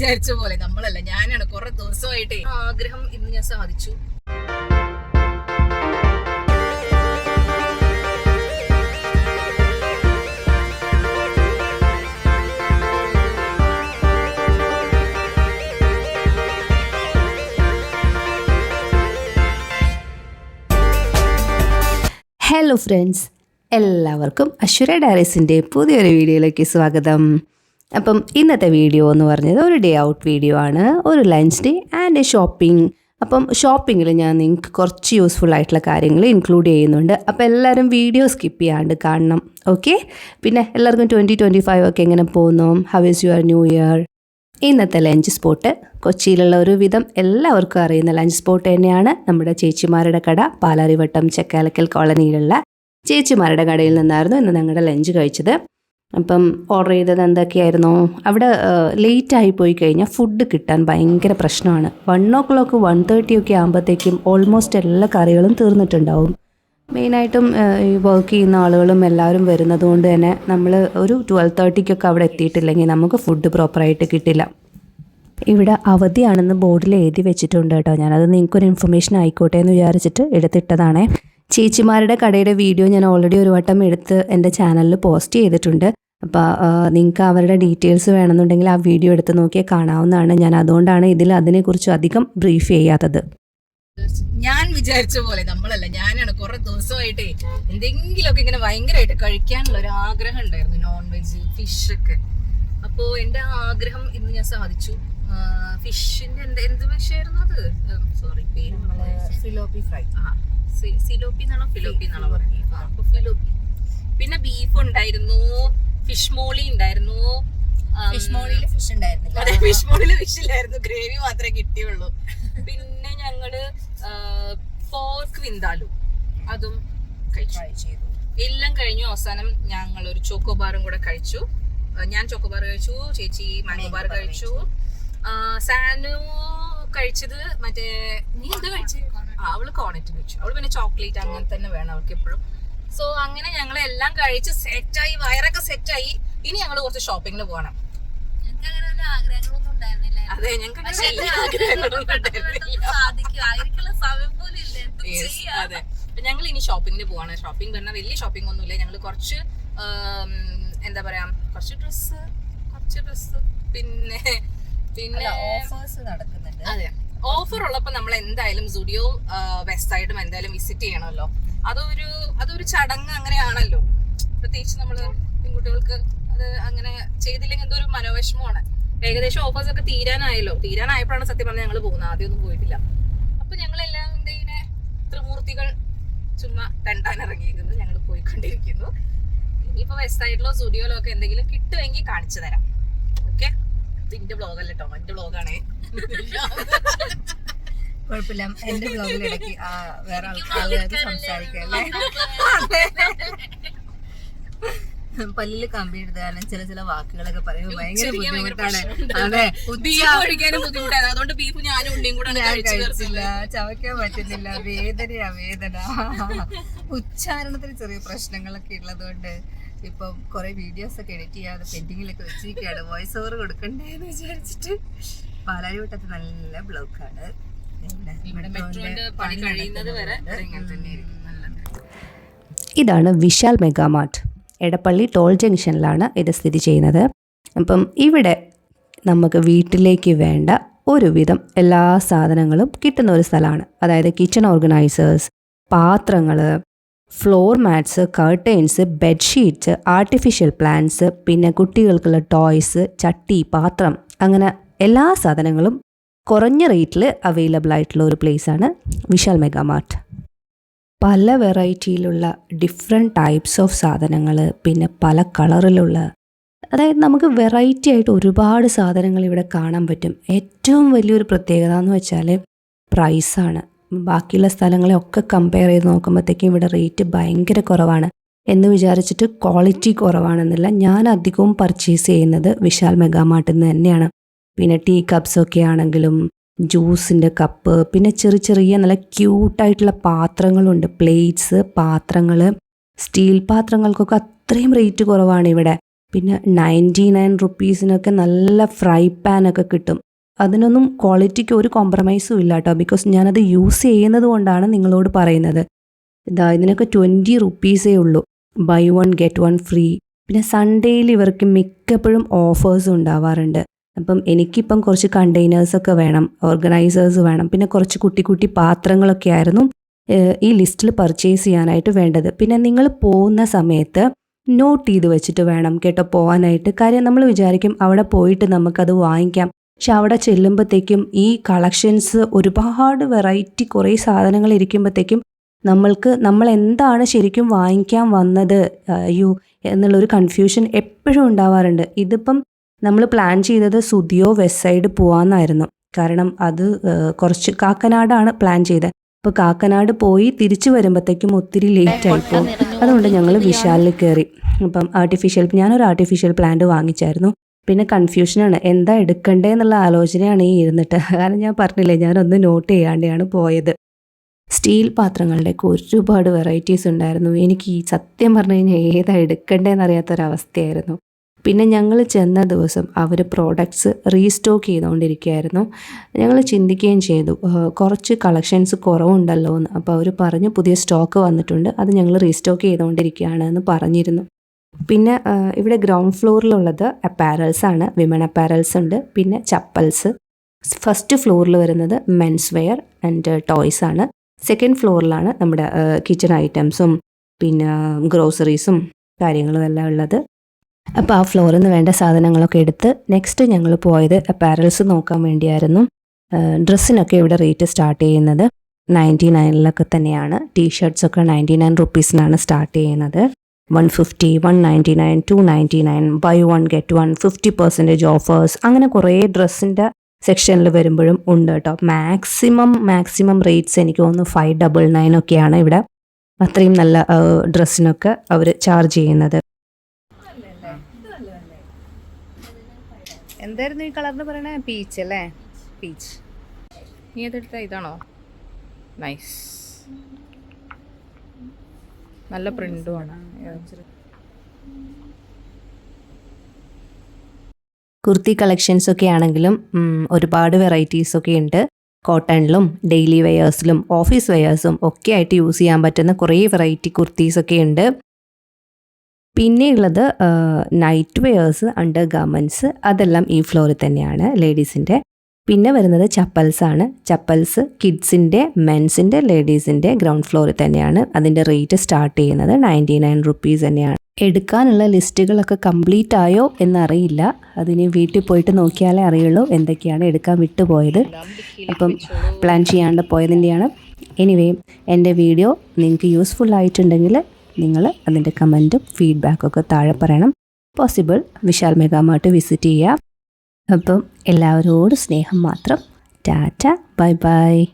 വിചാരിച്ച പോലെ നമ്മളല്ല. ഞാനാണ് കുറെ ദിവസമായിട്ട് ആഗ്രഹം ഇന്ന് ഞാൻ സാധിച്ചു. ഹലോ ഫ്രണ്ട്സ് എല്ലാവർക്കും അശ്വര ഡയറീസിന്റെ പുതിയൊരു വീഡിയോയിലേക്ക് സ്വാഗതം. അപ്പം ഇന്നത്തെ വീഡിയോ എന്ന് പറഞ്ഞത് ഒരു ഡേ ഔട്ട് വീഡിയോ ആണ് ഒരു ലഞ്ച് ഡേ ആൻഡ് ഷോപ്പിംഗ് അപ്പം ഷോപ്പിങ്ങിൽ ഞാൻ നിങ്ങൾക്ക് കുറച്ച് യൂസ്ഫുൾ ആയിട്ടുള്ള കാര്യങ്ങൾ ഇൻക്ലൂഡ് ചെയ്യുന്നുണ്ട്. അപ്പോൾ എല്ലാവരും വീഡിയോ സ്കിപ്പ് ചെയ്യാണ്ട് കാണണം ഓക്കെ പിന്നെ എല്ലാവർക്കും ട്വന്റി ട്വന്റി ഫൈവ് ഒക്കെ എങ്ങനെ പോകുന്നു? How is your new year ഇന്നത്തെ ലഞ്ച് സ്പോട്ട് കൊച്ചിയിലുള്ള ഒരു വിധം എല്ലാവർക്കും അറിയുന്ന ലഞ്ച് സ്പോട്ട് തന്നെയാണ് നമ്മുടെ ചേച്ചിമാരുടെ കട പാലാരിവട്ടം ചെക്കാലക്കൽ കോളനിയിലുള്ള ചേച്ചിമാരുടെ കടയിൽ നിന്നായിരുന്നു ഇന്ന് ഞങ്ങളുടെ ലഞ്ച് കഴിച്ചത്. അപ്പം ഓർഡർ ചെയ്തത് എന്തൊക്കെയായിരുന്നു? അവിടെ ലേറ്റ് ആയി പോയി കഴിഞ്ഞാൽ ഫുഡ് കിട്ടാൻ ഭയങ്കര പ്രശ്നമാണ്. One o'clock one thirty ഒക്കെ ആകുമ്പോഴത്തേക്കും ഓൾമോസ്റ്റ് എല്ലാ കറികളും തീർന്നിട്ടുണ്ടാവും. മെയിനായിട്ടും ഈ വർക്ക് ചെയ്യുന്ന ആളുകളും എല്ലാവരും വരുന്നത് കൊണ്ട് തന്നെ നമ്മൾ ഒരു ട്വൽവ് തേർട്ടിക്കൊക്കെ അവിടെ എത്തിയിട്ടില്ലെങ്കിൽ നമുക്ക് ഫുഡ് പ്രോപ്പറായിട്ട് കിട്ടില്ല. ഇവിടെ അവധിയാണെന്ന് ബോർഡിൽ എഴുതി വെച്ചിട്ടുണ്ട് കേട്ടോ. ഞാനത് നിങ്ങൾക്കൊരു ഇൻഫർമേഷൻ ആയിക്കോട്ടെ എന്ന് വിചാരിച്ചിട്ട് എടുത്തിട്ടതാണേ. ചേച്ചിമാരുടെ കടയുടെ വീഡിയോ ഞാൻ ഓൾറെഡി ഒരു വട്ടം എടുത്ത് എന്റെ ചാനലിൽ പോസ്റ്റ് ചെയ്തിട്ടുണ്ട്. അപ്പോൾ നിങ്ങൾക്ക് അവരുടെ ഡീറ്റെയിൽസ് വേണമെന്നുണ്ടെങ്കിൽ ആ വീഡിയോ എടുത്ത് നോക്കിയാൽ കാണാവുന്നതാണ്. ഞാൻ അതുകൊണ്ടാണ് ഇതിൽ അതിനെക്കുറിച്ച് അധികം ബ്രീഫ് ചെയ്യാത്തത്. ഞാൻ വിചാരിച്ച പോലെ നമ്മളല്ല ഞാനാണ് കുറെ ദിവസമായിട്ട് എന്തെങ്കിലുമൊക്കെ ഇങ്ങനെ ഭയങ്കരമായിട്ട് കഴിക്കാനുള്ള ഒരു ആഗ്രഹം ഉണ്ടായിരുന്നു നോൺ വെജ് ഫിഷ് ഒക്കെ. അപ്പോൾ എന്റെ ആ ആഗ്രഹം ഇന്ന് ഞാൻ സാധിച്ചു. ഫിഷിന്റെ എന്ത് എന്ത് വിഷയായിരുന്നു അത്? സോറി പേര് ഫിലോപ്പി ഫ്രൈ ആ, സിലോപ്പി എന്നാണോ ഫിലോപ്പി എന്നാണോ പറയുന്നത്? ആ, അപ്പൊ ഫിലോപ്പി. പിന്നെ ബീഫ് ഉണ്ടായിരുന്നു ഫിഷ് മോളി ഉണ്ടായിരുന്നു ഫിഷ് മോളിയിൽ ഫിഷ് ഉണ്ടായിരുന്നു അതെ ഫിഷ് മോളിയിൽ ഫിഷ് ഇല്ലായിരുന്നു ഗ്രേവി മാത്രമേ കിട്ടിയുള്ളൂ. പിന്നെ ഞങ്ങൾ പോർക്ക് വിന്താലു. അതും കഴിച്ചു. എല്ലാം കഴിഞ്ഞു. അവസാനം ഞങ്ങൾ ഒരു ചോക്കോബാറും കൂടെ കഴിച്ചു. ഞാൻ ചോക്കോബാർ കഴിച്ചു ചേച്ചി മാംഗോ ബാർ കഴിച്ചു. സാനു കഴിച്ചത് മറ്റേ നീ എന്താ കഴിച്ചത് അവൾ കോണറ്റ് വെച്ചു. അവൾ പിന്നെ ചോക്ലേറ്റ് അങ്ങനെ തന്നെ വേണം അവൾക്ക് എപ്പോഴും. സോ അങ്ങനെ ഞങ്ങൾ എല്ലാം കഴിച്ച് സെറ്റായി വയറൊക്കെ സെറ്റായി ഇനി ഞങ്ങൾ കുറച്ച് ഷോപ്പിങ്ങിന് പോകണം. അതെ ഞങ്ങൾക്ക് അതെ. ഞങ്ങൾ ഇനി ഷോപ്പിങ്ങിന് പോവാണ്. ഷോപ്പിംഗ് പറഞ്ഞാൽ വലിയ ഷോപ്പിംഗ് ഒന്നുമില്ല ഞങ്ങൾ കുറച്ച് എന്താ പറയാ കുറച്ച് ഡ്രസ്സ് കുറച്ച് ഡ്രസ്സ് പിന്നെ പിന്നെ ഓഫേഴ്സ് നടക്കുന്നുണ്ട്. അതെ. ഓഫർ ഉള്ളപ്പോ നമ്മൾ എന്തായാലും സുഡിയോ വെസ്റ്റ് സൈഡും എന്തായാലും വിസിറ്റ് ചെയ്യണമല്ലോ. അതൊരു അതൊരു ചടങ്ങ് അങ്ങനെയാണല്ലോ. പ്രത്യേകിച്ച് നമ്മൾ പെൺകുട്ടികൾക്ക് അത് അങ്ങനെ ചെയ്തില്ലെങ്കിൽ എന്തോ ഒരു മനോവിഷമമാണ്. ഏകദേശം ഓഫേഴ്സ് ഒക്കെ തീരാനായല്ലോ. തീരാനായപ്പോഴാണ് സത്യം പറഞ്ഞാൽ ഞങ്ങൾ പോകുന്നത്. ആദ്യമൊന്നും പോയിട്ടില്ല. അപ്പൊ എന്താ ഇങ്ങനെ ത്രിമൂർത്തികൾ ചുമ്മാ തണ്ടാൻ ഇറങ്ങിയിരിക്കുന്നു ഞങ്ങൾ പോയിക്കൊണ്ടിരിക്കുന്നു. ഇനിയിപ്പോ വെസ്റ്റ് സൈഡിലോ സ്റ്റുഡിയോയിലോ ഒക്കെ എന്തെങ്കിലും കിട്ടുമെങ്കിൽ കാണിച്ചു തരാം. ഇതിന്റെ ബ്ലോഗ് അല്ല കേട്ടോ എന്റെ ബ്ലോഗാണേ കുഴപ്പമില്ല. എന്റെ ബ്ലോഗിൽ ഇടയ്ക്ക് ആ, വേറെ ആൾക്കാർ സംസാരിക്കല്ലേ പല്ലിൽ കമ്പി എഴുതാനും ചില ചില വാക്കുകളൊക്കെ പറയുമ്പോൾ ഭയങ്കര ബുദ്ധിമുട്ടാണ്. അതെ ബീഫ് ബുദ്ധിമുട്ടാണ്. അതുകൊണ്ട് ബീഫ് ഞാനും ഉണ്ണിയും കൂടെ ഞാൻ കഴിച്ചില്ല. ചവയ്ക്കാൻ പറ്റുന്നില്ല. വേദനയാ വേദന. ഉച്ചാരണത്തിന് ചെറിയ പ്രശ്നങ്ങളൊക്കെ ഉള്ളതുകൊണ്ട് ഇപ്പം കുറെ വീഡിയോസ് ഒക്കെ എഡിറ്റ് ചെയ്യാതെ പെൻഡിങ്ങിലൊക്കെ വെച്ചിരിക്കുകയാണ് വോയിസ് ഓവർ കൊടുക്കണ്ടേ എന്ന് വിചാരിച്ചിട്ട്. പാലാരിവട്ടത്ത് നല്ല ബ്ലോക്കാണ് ഇതാണ് Vishal Mega Mart. Edappally toll ജംഗ്ഷനിലാണ് ഇത് സ്ഥിതി ചെയ്യുന്നത്. അപ്പം ഇവിടെ നമുക്ക് വീട്ടിലേക്ക് വേണ്ട ഒരുവിധം എല്ലാ സാധനങ്ങളും കിട്ടുന്ന ഒരു സ്ഥലമാണ്. അതായത് കിച്ചൺ ഓർഗനൈസേഴ്സ് പാത്രങ്ങൾ floor mats curtains bedsheets artificial plants പിന്നെ കുട്ടികൾക്കുള്ള ടോയ്സ് ചട്ടി പാത്രം അങ്ങനെ എല്ലാ സാധനങ്ങളും കുറഞ്ഞ റേറ്റിൽ അവൈലബിൾ ആയിട്ടുള്ള ഒരു പ്ലേസാണ് വിശാൽ മെഗാമാർട്ട് പല വെറൈറ്റിയിലുള്ള ഡിഫറെന്റ് ടൈപ്സ് ഓഫ് സാധനങ്ങൾ പിന്നെ പല കളറിലുള്ള അതായത് നമുക്ക് വെറൈറ്റി ആയിട്ട് ഒരുപാട് സാധനങ്ങൾ ഇവിടെ കാണാൻ പറ്റും. ഏറ്റവും വലിയൊരു പ്രത്യേകത എന്ന് വെച്ചാൽ പ്രൈസാണ് ബാക്കിയുള്ള സ്ഥലങ്ങളെ ഒക്കെ കമ്പയർ ചെയ്ത് നോക്കുമ്പോഴത്തേക്കും ഇവിടെ റേറ്റ് ഭയങ്കര കുറവാണ്. എന്ന് വിചാരിച്ചിട്ട് ക്വാളിറ്റി കുറവാണെന്നില്ല ഞാൻ അധികവും പർച്ചേസ് ചെയ്യുന്നത് വിശാൽ മെഗാമാർട്ടിൽ നിന്ന് തന്നെയാണ്. പിന്നെ ടീ കപ്സൊക്കെ ആണെങ്കിലും ജ്യൂസിന്റെ കപ്പ് പിന്നെ ചെറിയ ചെറിയ നല്ല ക്യൂട്ടായിട്ടുള്ള പാത്രങ്ങളുണ്ട്. പ്ലേറ്റ്സ് പാത്രങ്ങൾ സ്റ്റീൽ പാത്രങ്ങൾക്കൊക്കെ അത്രയും റേറ്റ് കുറവാണ് ഇവിടെ. പിന്നെ നയന്റി നയൻ റുപ്പീസിനൊക്കെ നല്ല ഫ്രൈ പാനൊക്കെ കിട്ടും. അതിനൊന്നും ക്വാളിറ്റിക്ക് ഒരു കോംപ്രമൈസും ഇല്ല കേട്ടോ ബിക്കോസ് ഞാനത് യൂസ് ചെയ്യുന്നത് കൊണ്ടാണ് നിങ്ങളോട് പറയുന്നത്. ഇതാ ഇതിനൊക്കെ ട്വന്റി റുപ്പീസേ ഉള്ളൂ. Buy one get one free പിന്നെ സൺഡേയിൽ ഇവർക്ക് മിക്കപ്പോഴും ഓഫേഴ്സ് ഉണ്ടാവാറുണ്ട്. അപ്പം എനിക്കിപ്പം കുറച്ച് കണ്ടെയ്നേഴ്സൊക്കെ വേണം ഓർഗനൈസേഴ്സ് വേണം. പിന്നെ കുറച്ച് കുട്ടി കുട്ടി പാത്രങ്ങളൊക്കെ ആയിരുന്നു ഈ ലിസ്റ്റിൽ പർച്ചേസ് ചെയ്യാനായിട്ട് വേണ്ടത്. പിന്നെ നിങ്ങൾ പോകുന്ന സമയത്ത് നോട്ട് ചെയ്ത് വെച്ചിട്ട് വേണം കേട്ടോ പോകാനായിട്ട് കാര്യം നമ്മൾ വിചാരിക്കും അവിടെ പോയിട്ട് നമുക്കത് വാങ്ങിക്കാം. പക്ഷെ അവിടെ ചെല്ലുമ്പോഴത്തേക്കും ഈ കളക്ഷൻസ് ഒരുപാട് വെറൈറ്റി കുറേ സാധനങ്ങൾ ഇരിക്കുമ്പോഴത്തേക്കും നമ്മൾക്ക് നമ്മൾ എന്താണ് ശരിക്കും വാങ്ങിക്കാൻ വന്നത് അയ്യോ എന്നുള്ളൊരു കൺഫ്യൂഷൻ എപ്പോഴും ഉണ്ടാവാറുണ്ട്. ഇതിപ്പം നമ്മൾ പ്ലാൻ ചെയ്തത് സുതിയോ വെസ്റ്റ് സൈഡ് പോവാന്നായിരുന്നു. കാരണം അത് കുറച്ച് കാക്കനാടാണ് പ്ലാൻ ചെയ്തത് അപ്പോൾ കാക്കനാട് പോയി തിരിച്ചു വരുമ്പോഴത്തേക്കും ഒത്തിരി ലേറ്റ് ആയിപ്പോകും അതുകൊണ്ട് ഞങ്ങൾ വിശാലിൽ കയറി അപ്പം ആർട്ടിഫിഷ്യൽ ഞാനൊരു ആർട്ടിഫിഷ്യൽ പ്ലാന്റ് വാങ്ങിച്ചായിരുന്നു. പിന്നെ കൺഫ്യൂഷനാണ് എന്താ എടുക്കണ്ടേ എന്നുള്ള ആലോചനയാണ് ഈ ഇരുന്നിട്ട്. കാരണം ഞാൻ പറഞ്ഞില്ലേ ഞാനൊന്ന് നോട്ട് ചെയ്യാണ്ടെയാണ് പോയത്. സ്റ്റീൽ പാത്രങ്ങളുടെയൊക്കെ ഒരുപാട് വെറൈറ്റീസ് ഉണ്ടായിരുന്നു. എനിക്ക് ഈ സത്യം പറഞ്ഞു കഴിഞ്ഞാൽ ഏതാ എടുക്കണ്ടേന്ന് അറിയാത്തൊരവസ്ഥയായിരുന്നു പിന്നെ ഞങ്ങൾ ചെന്ന ദിവസം അവർ പ്രോഡക്ട്സ് റീസ്റ്റോക്ക് ചെയ്തുകൊണ്ടിരിക്കുകയായിരുന്നു ഞങ്ങൾ ചിന്തിക്കുകയും ചെയ്തു കുറച്ച് കളക്ഷൻസ് കുറവുണ്ടല്ലോ എന്ന് അപ്പോൾ അവർ പറഞ്ഞു പുതിയ സ്റ്റോക്ക് വന്നിട്ടുണ്ട് അത് ഞങ്ങൾ റീസ്റ്റോക്ക് ചെയ്തുകൊണ്ടിരിക്കുകയാണ് എന്ന് പറഞ്ഞിരുന്നു. പിന്നെ ഇവിടെ ഗ്രൗണ്ട് ഫ്ലോറിലുള്ളത് അപ്പാരൽസ് ആണ്. വിമൺ അപ്പാരൽസ് ഉണ്ട്. പിന്നെ ചപ്പൽസ് ഫസ്റ്റ് ഫ്ലോറിൽ വരുന്നത് മെൻസ് വെയർ ആൻഡ് ടോയ്സ് ആണ്. സെക്കൻഡ് ഫ്ലോറിലാണ് നമ്മുടെ കിച്ചൺ ഐറ്റംസും പിന്നെ ഗ്രോസറീസും കാര്യങ്ങളും എല്ലാം ഉള്ളത്. അപ്പോൾ ആ ഫ്ലോറിൽ നിന്ന് വേണ്ട സാധനങ്ങളൊക്കെ എടുത്ത് നെക്സ്റ്റ് ഞങ്ങൾ പോയത് അപ്പാരൽസ് നോക്കാൻ വേണ്ടിയായിരുന്നു. ഡ്രസ്സിനൊക്കെ ഇവിടെ റേറ്റ് സ്റ്റാർട്ട് ചെയ്യുന്നത്. നയന്റി നയനിലൊക്കെ തന്നെയാണ്. ടീ ഷർട്ട്സൊക്കെ നയന്റി നയൻ റുപ്പീസിനാണ് സ്റ്റാർട്ട് ചെയ്യുന്നത്. One fifty one ninety nine two ninety nine buy one get one fifty percentage offers അങ്ങനെ കുറേ ഡ്രസ്സിന്റെ സെക്ഷനിൽ വരുമ്പോഴും ഉണ്ട് കേട്ടോ. മാക്സിമം മാക്സിമം റേറ്റ്സ് എനിക്ക് തോന്നുന്നു ഫൈവ് ഡബിൾ നയൻ ഒക്കെയാണ് ഇവിടെ അത്രയും നല്ല ഡ്രസ്സിനൊക്കെ അവർ ചാർജ് ചെയ്യുന്നത്. എന്തായിരുന്നു ഈ കളറിന് പറയണേ? പീച്ച് അല്ലേ? പീച്ച് നീ അതെടുത്ത ഇതാണോ? നൈസ് നല്ല പ്രിന്റും ആണ് കുർത്തി കളക്ഷൻസ് ഒക്കെ ആണെങ്കിലും ഒരുപാട് വെറൈറ്റീസ് ഒക്കെ ഉണ്ട്. കോട്ടണിലും ഡെയിലി വെയേഴ്സിലും ഓഫീസ് വെയേഴ്സും ഒക്കെ ആയിട്ട് യൂസ് ചെയ്യാൻ പറ്റുന്ന കുറേ വെറൈറ്റി കുർത്തീസ് ഒക്കെ ഉണ്ട്. പിന്നെയുള്ളത് നൈറ്റ് വെയേഴ്സ് അണ്ടർ ഗാർമെന്റ്സ് അതെല്ലാം ഈ ഫ്ലോറിൽ തന്നെയാണ് ലേഡീസിന്റെ. പിന്നെ വരുന്നത് ചപ്പൽസ് ആണ്. ചപ്പൽസ് കിഡ്സിന്റെ മെൻസിന്റെ ലേഡീസിന്റെ ഗ്രൗണ്ട് ഫ്ലോറിൽ തന്നെയാണ് അതിന്റെ റേറ്റ് സ്റ്റാർട്ട് ചെയ്യുന്നത്. നയന്റി നയൻ റുപ്പീസ് തന്നെയാണ്. എടുക്കാനുള്ള ലിസ്റ്റുകളൊക്കെ കംപ്ലീറ്റ് ആയോ എന്നറിയില്ല. അതിനി വീട്ടിൽ പോയിട്ട് നോക്കിയാലേ അറിയുള്ളൂ എന്തൊക്കെയാണ് എടുക്കാൻ വിട്ടുപോയത്. അപ്പം പ്ലാൻ ചെയ്യാണ്ട് പോയതിന്റെയാണ്. എനിവേ എന്റെ വീഡിയോ നിങ്ങൾക്ക് യൂസ്ഫുൾ ആയിട്ടുണ്ടെങ്കിൽ നിങ്ങൾ അതിന്റെ കമന്റും ഫീഡ്ബാക്കൊക്കെ താഴെ പറയണം. പോസിബിൾ വിശാൽ മെഗാമാർട്ട് വിസിറ്റ് ചെയ്യുക. അപ്പം എല്ലാവരോടും സ്നേഹം മാത്രം. Tata bye bye.